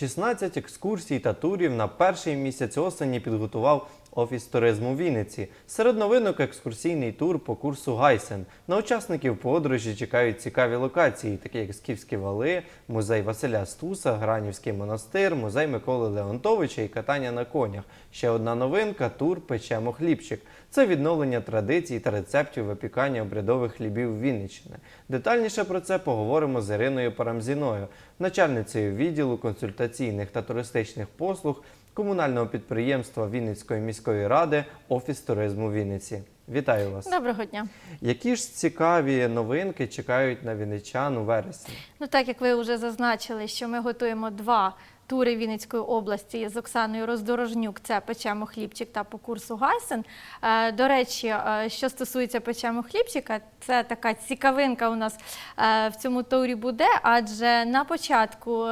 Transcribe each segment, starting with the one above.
16 екскурсій та турів на перший місяць осені підготував Офіс туризму Вінниці. Серед новинок екскурсійний тур по курсу Гайсен. На учасників подорожі чекають цікаві локації, такі як Скіфські вали, музей Василя Стуса, Гранівський монастир, музей Миколи Леонтовича і катання на конях. Ще одна новинка тур Печемо хлібчик. Це відновлення традицій та рецептів випікання обрядових хлібів Вінниччини. Детальніше про це поговоримо з Іриною Парамзіною, начальницею відділу консультаційних та туристичних послуг комунального підприємства Вінницької міської ради Офіс туризму Вінниці. Вітаю вас! Доброго дня. Які ж цікаві новинки чекають на вінничан у вересні? Ну так як ви вже зазначили, що ми готуємо два тури Вінницької області з Оксаною Роздорожнюк. Це печемо хлібчик та по курсу Гайсен. Е, До речі, е, що стосується печемо хлібчика, це така цікавинка у нас е, в цьому турі буде, адже на початку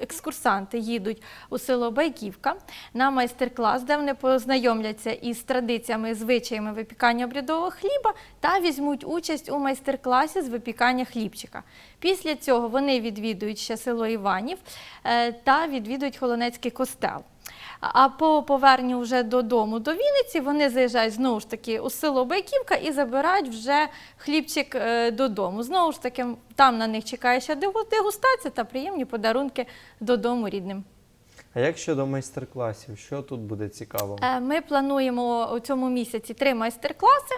екскурсанти їдуть у село Байківка на майстер-клас, де вони познайомляться із традиціями і звичаями випікання обрядового хліба та візьмуть участь у майстер-класі з випікання хлібчика. Після цього вони відвідують ще село Іванів та відвідують Холонецький костел. А по поверненню вже додому до Вінниці вони заїжджають знову ж таки у село Байківка і забирають вже хлібчик е, додому. Знову ж таки, там на них чекає ще дегустація та приємні подарунки додому рідним. А як щодо майстер-класів, що тут буде цікаво? Е, Ми плануємо у цьому місяці три майстер-класи: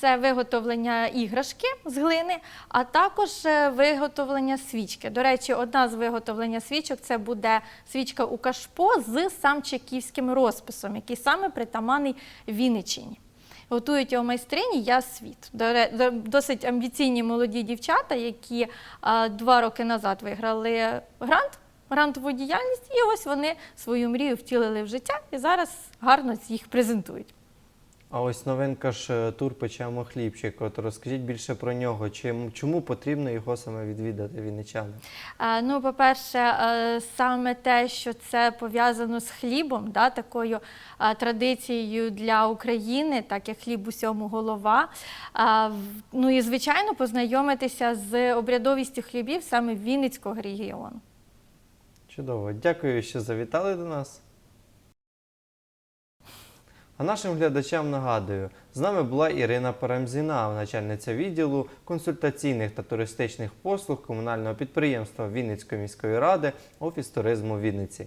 це виготовлення іграшки з глини, а також е, виготовлення свічки. До речі, одна з виготовлення свічок це буде свічка у кашпо з самчиківським розписом, який саме притаманний Вінниччині. Готують його майстрині Я світ. Досить амбіційні молоді дівчата, які два роки назад виграли грант, грантову діяльність, і ось вони свою мрію втілили в життя і зараз гарно їх презентують. А ось новинка ж е, тур печемо хлібчик. От розкажіть більше про нього. Чим чому потрібно його саме відвідати вінничанам? Ну, по-перше, е, саме те, що це пов'язано з хлібом, да, такою традицією для України, так як хліб усьому голова. Ну і звичайно, познайомитися з обрядовістю хлібів саме Вінницького регіону. Чудово, дякую, що завітали до нас. А нашим глядачам нагадую, з нами була Ірина Парамзіна, начальниця відділу консультаційних та туристичних послуг комунального підприємства Вінницької міської ради Офіс туризму Вінниці.